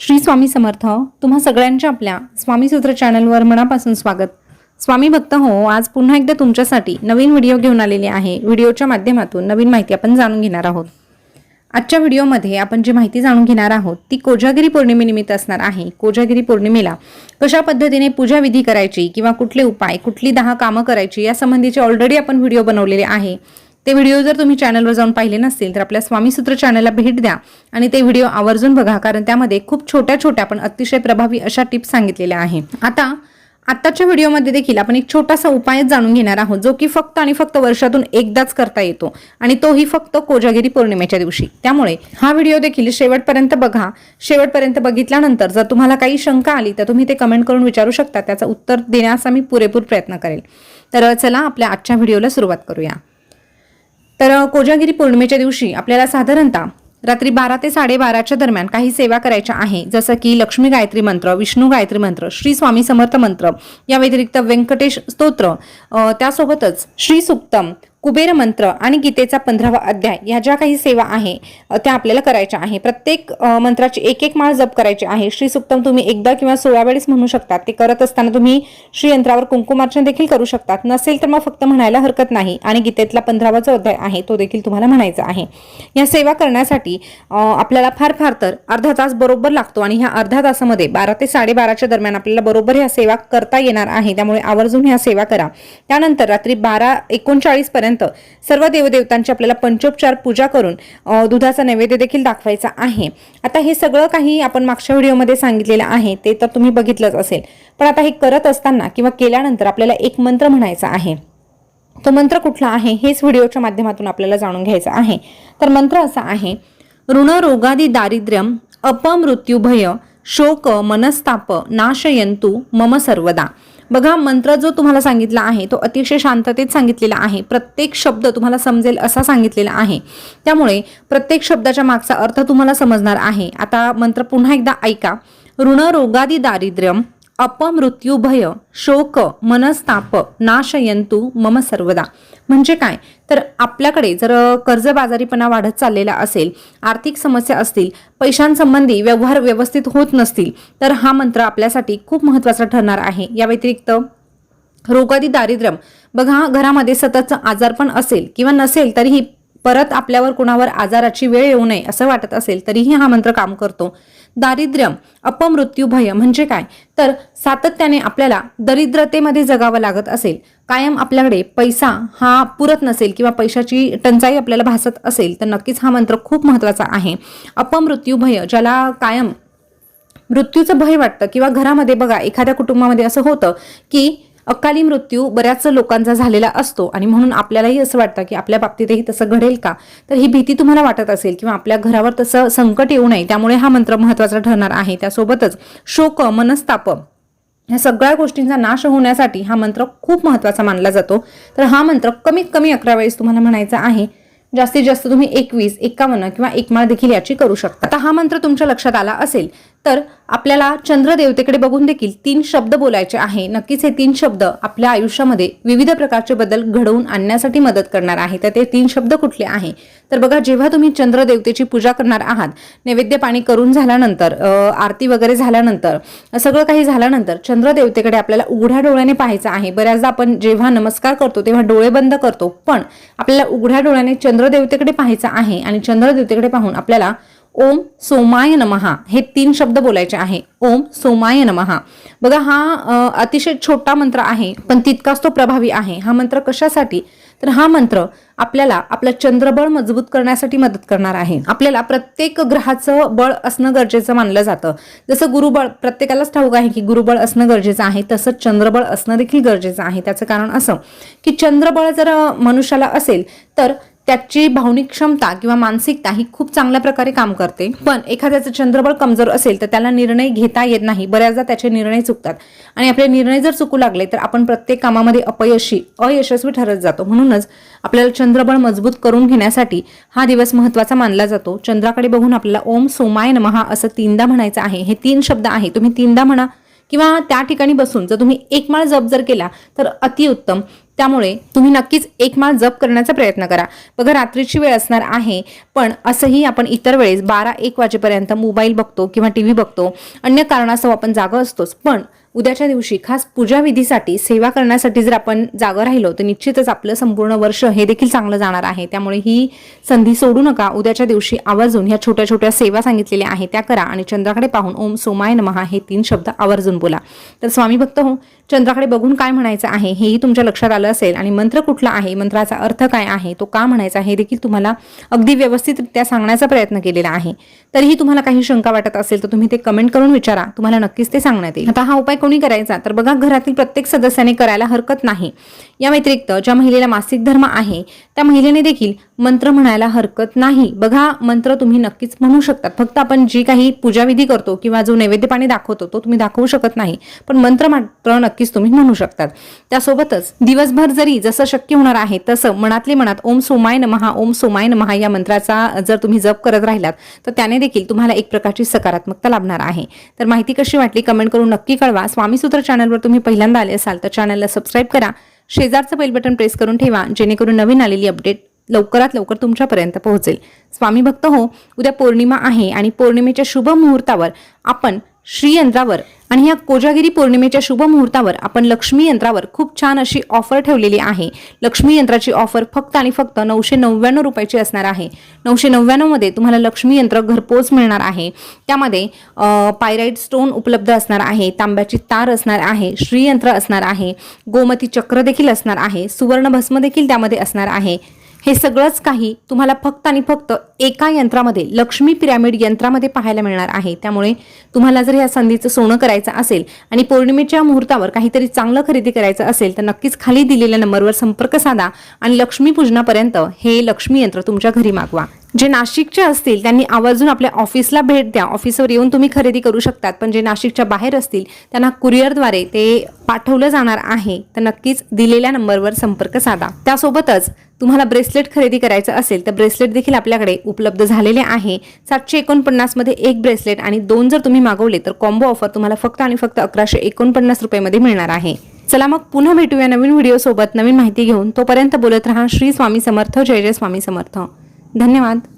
श्री स्वामी समर्थ तुम्हा सगळ्यांच्या आपल्या स्वामी सूत्र चॅनलवर मनापासून स्वागत. स्वामी भक्त हो आज पुन्हा एकदा तुमच्यासाठी नवीन व्हिडिओ घेऊन आलेले आहे. व्हिडिओच्या माध्यमातून नवीन माहिती आपण जाणून घेणार आहोत. आजच्या व्हिडिओमध्ये आपण जी माहिती जाणून घेणार आहोत ती कोजागिरी पौर्णिमेनिमित्त असणार आहे. कोजागिरी पौर्णिमेला कशा पद्धतीने पूजा विधी करायची किंवा कुठले उपाय कुठली दहा कामं करायची या संबंधीचे ऑलरेडी आपण व्हिडिओ बनवलेले आहे. ते व्हिडिओ जर तुम्ही चॅनलवर जाऊन पाहिले नसतील तर आपल्या स्वामीसूत्र चॅनलला भेट द्या आणि ते व्हिडिओ आवर्जून बघा कारण त्यामध्ये खूप छोट्या छोट्या पण अतिशय प्रभावी अशा टिप्स सांगितलेल्या आहे आता आत्ताच्या व्हिडिओमध्ये देखील आपण एक छोटासा उपाय जाणून घेणार आहोत जो की फक्त आणि फक्त वर्षातून एकदाच करता येतो आणि तोही फक्त कोजागिरी पौर्णिमेच्या दिवशी. त्यामुळे हा व्हिडिओ देखील शेवटपर्यंत बघा. शेवटपर्यंत बघितल्यानंतर जर तुम्हाला काही शंका आली तर तुम्ही ते कमेंट करून विचारू शकता. त्याचं उत्तर देण्याचा मी पुरेपूर प्रयत्न करेल. तर चला आपल्या आजच्या व्हिडिओला सुरुवात करूया. तर कोजागिरी पौर्णिमेच्या दिवशी आपल्याला साधारणतः रात्री बारा ते साडेबाराच्या दरम्यान काही सेवा करायच्या आहे. जसं की लक्ष्मी गायत्री मंत्र विष्णू गायत्री मंत्र श्री स्वामी समर्थ मंत्र या व्यतिरिक्त व्यंकटेश स्तोत्र त्यासोबतच श्री सुक्तम कुबेर मंत्र आणि गीतेचा पंधरावा अध्याय या ज्या काही सेवा आहे त्या आपल्याला करायच्या आहे. प्रत्येक मंत्राची एक एक माळ जप करायची आहे. श्री सुक्तम तुम्ही एकदा किंवा सोळा वेळेस म्हणू शकतात. ते करत असताना तुम्ही श्रीयंत्रावर कुंकुमार्चन देखील करू शकतात. नसेल तर मग फक्त म्हणायला हरकत नाही. आणि गीतेतला पंधरावा जो अध्याय आहे तो देखील तुम्हाला म्हणायचा आहे. या सेवा करण्यासाठी आपल्याला फार फार तर अर्धा तास बरोबर लागतो आणि ह्या अर्धा तासामध्ये बारा ते साडेबाराच्या दरम्यान आपल्याला बरोबर ह्या सेवा करता येणार आहे. त्यामुळे आवर्जून ह्या सेवा करा. त्यानंतर रात्री बारा एकोणचाळीस पर्यंत सर्व देवदेवतांची आपल्याला पंचोपचार पूजा करून दुधाचा नैवेद्य देखील दाखवायचा आहे. आता हे सगळं काही आपण मागच्या व्हिडिओमध्ये सांगितलेलं आहे ते तर तुम्ही बघितलंच असेल. पण आता हे करत असताना किंवा केल्यानंतर आपल्याला एक मंत्र म्हणायचा आहे. तो मंत्र कुठला आहे हेच व्हिडिओच्या माध्यमातून आपल्याला जाणून घ्यायचं आहे. तर मंत्र असा आहे ऋण रोगादी दारिद्र्यम अपमृत्युभय शोक मनस्ताप नाशयंतु मम सर्वदा. बघा मंत्र जो तुम्हाला सांगितला आहे तो अतिशय शांततेत सांगितलेला आहे. प्रत्येक शब्द तुम्हाला समजेल असा सांगितलेला आहे. त्यामुळे प्रत्येक शब्दाच्या मागचा अर्थ तुम्हाला समजणार आहे. आता मंत्र पुन्हा एकदा ऐका. ऋण रोगादी दारिद्र्यम अपमृत्युभय शोक मनस्ताप नाशयंतु मम सर्वदा. म्हणजे काय? तर आपल्याकडे जर कर्जबाजारीपणा वाढत चाललेला असेल आर्थिक समस्या असतील पैशांसंबंधी व्यवहार व्यवस्थित होत नसतील तर हा मंत्र आपल्यासाठी खूप महत्त्वाचा ठरणार आहे. या व्यतिरिक्त रोगादी दारिद्र्यम बघा घरामध्ये सततचं आजारपण असेल किंवा नसेल तरीही परत आपल्यावर कुणावर आजाराची वेळ येऊ नये असं वाटत असेल तरीही हा मंत्र काम करतो. दारिद्र्यम अपमृत्युभय म्हणजे काय? तर सातत्याने आपल्याला दरिद्रतेमध्ये जगावं लागत असेल. कायम आपल्याकडे पैसा हा पुरत नसेल किंवा पैशाची टंचाई आपल्याला भासत असेल तर नक्कीच हा मंत्र खूप महत्त्वाचा आहे. अपमृत्यू भय ज्याला कायम मृत्यूचं भय वाटतं किंवा घरामध्ये बघा एखाद्या कुटुंबामध्ये असं होतं की अकाली मृत्यू बऱ्याच लोकांचा झालेला असतो आणि म्हणून आपल्यालाही असं वाटतं की आपल्या बाबतीतही तसं घडेल का? तर ही भीती तुम्हाला वाटत असेल किंवा आपल्या घरावर तसं संकट येऊ नये त्यामुळे हा मंत्र महत्त्वाचा ठरणार आहे. त्यासोबतच शोक मनस्ताप या सगळ्या गोष्टींचा नाश होण्यासाठी हा मंत्र खूप महत्त्वाचा मानला जातो. तर हा मंत्र कमीत कमी अकरा वेळेस तुम्हाला म्हणायचा आहे. जास्तीत जास्त तुम्ही एकवीस एकावन्न किंवा एकमाळ देखील याची करू शकता. आता हा मंत्र तुमच्या लक्षात आला असेल तर आपल्याला चंद्रदेवतेकडे बघून देखील तीन शब्द बोलायचे आहे. नक्कीच हे तीन शब्द आपल्या आयुष्यामध्ये विविध प्रकारचे बदल घडवून आणण्यासाठी मदत करणार आहे. तर ते तीन शब्द कुठले आहे? तर बघा जेव्हा तुम्ही चंद्रदेवतेची पूजा करणार आहात नैवेद्य पाणी करून झाल्यानंतर आरती वगैरे झाल्यानंतर सगळं काही झाल्यानंतर चंद्रदेवतेकडे आपल्याला उघड्या डोळ्याने पाहायचं आहे. बऱ्याचदा आपण जेव्हा नमस्कार करतो तेव्हा डोळे बंद करतो पण आपल्याला उघड्या डोळ्याने चंद्रदेवतेकडे पाहायचं आहे आणि चंद्रदेवतेकडे पाहून आपल्याला ओम सोमाय नमहा हे तीन शब्द बोलायचे आहे. ओम सोमाय नमहा बघा हा अतिशय छोटा मंत्र आहे पण तितकाच तो प्रभावी आहे. हा मंत्र कशासाठी? तर हा मंत्र आपल्याला आपलं चंद्रबळ मजबूत करण्यासाठी मदत करणार आहे. आपल्याला प्रत्येक ग्रहाचं बळ असणं गरजेचं मानलं जातं. जसं गुरुबळ प्रत्येकालाच ठाऊक आहे की गुरुबळ असणं गरजेचं आहे तसं चंद्रबळ असणं देखील गरजेचं आहे. त्याचं कारण असं की चंद्रबळ जर मनुष्याला असेल तर त्याची भावनिक क्षमता किंवा मानसिकता ही खूप चांगल्या प्रकारे काम करते. पण एखाद्याचं चंद्रबळ कमजोर असेल तर त्याला निर्णय घेता येत नाही. बऱ्याचदा त्याचे निर्णय चुकतात. आणि आपले निर्णय जर चुकू लागले तर आपण प्रत्येक कामामध्ये अपयशी अयशस्वी ठरत जातो. म्हणूनच आपल्याला चंद्रबळ मजबूत करून घेण्यासाठी हा दिवस महत्त्वाचा मानला जातो. चंद्राकडे बघून आपल्याला ओम सोमाय नमहा असं तीनदा म्हणायचं आहे. हे तीन शब्द आहे. तुम्ही तीनदा म्हणा. किंवा त्या ठिकाणी बसून जर तुम्ही एक माळ जप जर केला तर अतिउत्तम त्यामुळे तुम्ही नक्कीच एक माळ जप करण्याचा प्रयत्न करा. बघा रात्रीची वेळ असणार आहे पण असंही आपण इतर वेळेस बारा एक वाजेपर्यंत मोबाईल बघतो किंवा टी व्ही बघतो. अन्य कारणास्तव आपण जागा असतोच पण उद्याच्या दिवशी खास पूजा विधीसाठी सेवा करण्यासाठी जर आपण जागं राहिलो तर निश्चितच आपलं संपूर्ण वर्ष हे देखील चांगलं जाणार आहे. त्यामुळे ही संधी सोडू नका. उद्याच्या दिवशी आवर्जून ह्या छोट्या छोट्या सेवा सांगितलेल्या आहेत त्या करा. आणि चंद्राकडे पाहून ओम सोमाय नमहा हे तीन शब्द आवर्जून बोला. तर स्वामी भक्त हो चंद्राकडे बघून काय म्हणायचं आहे हेही तुमच्या लक्षात आलं असेल. आणि मंत्र कुठला आहे? मंत्राचा अर्थ काय आहे? तो का म्हणायचा हे देखील तुम्हाला अगदी व्यवस्थितरित्या सांगण्याचा प्रयत्न केलेला आहे. तरीही तुम्हाला काही शंका वाटत असेल तर तुम्ही ते कमेंट करून विचारा. तुम्हाला नक्कीच ते सांगण्यात येईल. आता हा उपाय कोणी करायचा? तर बघा घरातील प्रत्येक सदस्याने करायला हरकत नाही. या व्यतिरिक्त ज्या महिलेला मासिक धर्म आहे त्या महिलेने देखील मंत्र म्हणायला हरकत नाही. बघा मंत्र तुम्ही नक्कीच म्हणू शकतात फक्त आपण जी काही पूजाविधी करतो किंवा जो नैवेद्य पाणी दाखवतो तो तुम्ही दाखवू शकत नाही. पण मंत्र मात्र नक्कीच तुम्ही म्हणू शकतात. त्यासोबतच दिवसभर जरी जसं शक्य होणार आहे तसं मनातले मनात ओम सोमाय नमहा ओम सोमाय नमहा या मंत्राचा जर तुम्ही जप करत राहिलात तर त्याने देखील तुम्हाला एक प्रकारची सकारात्मकता लाभणार आहे. तर माहिती कशी वाटली कमेंट करून नक्की कळवा. स्वामीसूत्र चॅनलवर तुम्ही पहिल्यांदा आले असाल तर चॅनलला सबस्क्राईब करा. शेजारचं बेल बटन प्रेस करून ठेवा जेणेकरून नवीन आलेली अपडेट लवकरात लवकर तुमच्यापर्यंत पोहोचेल. स्वामी भक्त हो उद्या पौर्णिमा आहे आणि पौर्णिमेच्या शुभ मुहूर्तावर आपण श्रीयंत्रावर आणि या कोजागिरी पौर्णिमेच्या शुभ मुहूर्तावर आपण लक्ष्मी यंत्रावर खूप छान अशी ऑफर ठेवलेली आहे. लक्ष्मी यंत्राची ऑफर फक्त आणि फक्त नऊशे नव्याण्णव रुपयाची असणार आहे. नऊशे नव्याण्णवमध्ये तुम्हाला लक्ष्मी यंत्र घरपोच मिळणार आहे. त्यामध्ये पायराईट स्टोन उपलब्ध असणार आहे तांब्याची तार असणार आहे श्रीयंत्र असणार आहे गोमती चक्र देखील असणार आहे सुवर्ण भस्म देखील त्यामध्ये असणार आहे. हे सगळंच काही तुम्हाला फक्त आणि फक्त एका यंत्रामध्ये लक्ष्मी पिरामिड यंत्रामध्ये पाहायला मिळणार आहे. त्यामुळे तुम्हाला जर या संधीचं सोनं करायचं असेल आणि पौर्णिमेच्या मुहूर्तावर काहीतरी चांगलं खरेदी करायचं असेल तर नक्कीच खाली दिलेल्या नंबरवर संपर्क साधा आणि लक्ष्मीपूजनापर्यंत हे लक्ष्मी यंत्र तुमच्या घरी मागवा. जे नाशिकचे असतील त्यांनी आवर्जून आपल्या ऑफिसला भेट द्या. ऑफिसवर येऊन तुम्ही खरेदी करू शकतात. पण जे नाशिकच्या बाहेर असतील त्यांना कुरिअरद्वारे ते पाठवलं जाणार आहे. तर नक्कीच दिलेल्या नंबरवर संपर्क साधा. त्यासोबतच तुम्हाला ब्रेसलेट खरेदी करायचं असेल तर ब्रेसलेट देखील आपल्याकडे उपलब्ध झालेले आहे. सातशे एकोणपन्नासमध्ये एक ब्रेसलेट आणि दोन जर तुम्ही मागवले तर कॉम्बो ऑफर तुम्हाला फक्त आणि फक्त अकराशे एकोणपन्नास रुपयामध्ये मिळणार आहे. चला मग पुन्हा भेटूया नवीन व्हिडिओ सोबत. नवीन माहिती घेऊन तोपर्यंत बोलत राहा. श्री स्वामी समर्थ. जय जय स्वामी समर्थ. धन्यवाद.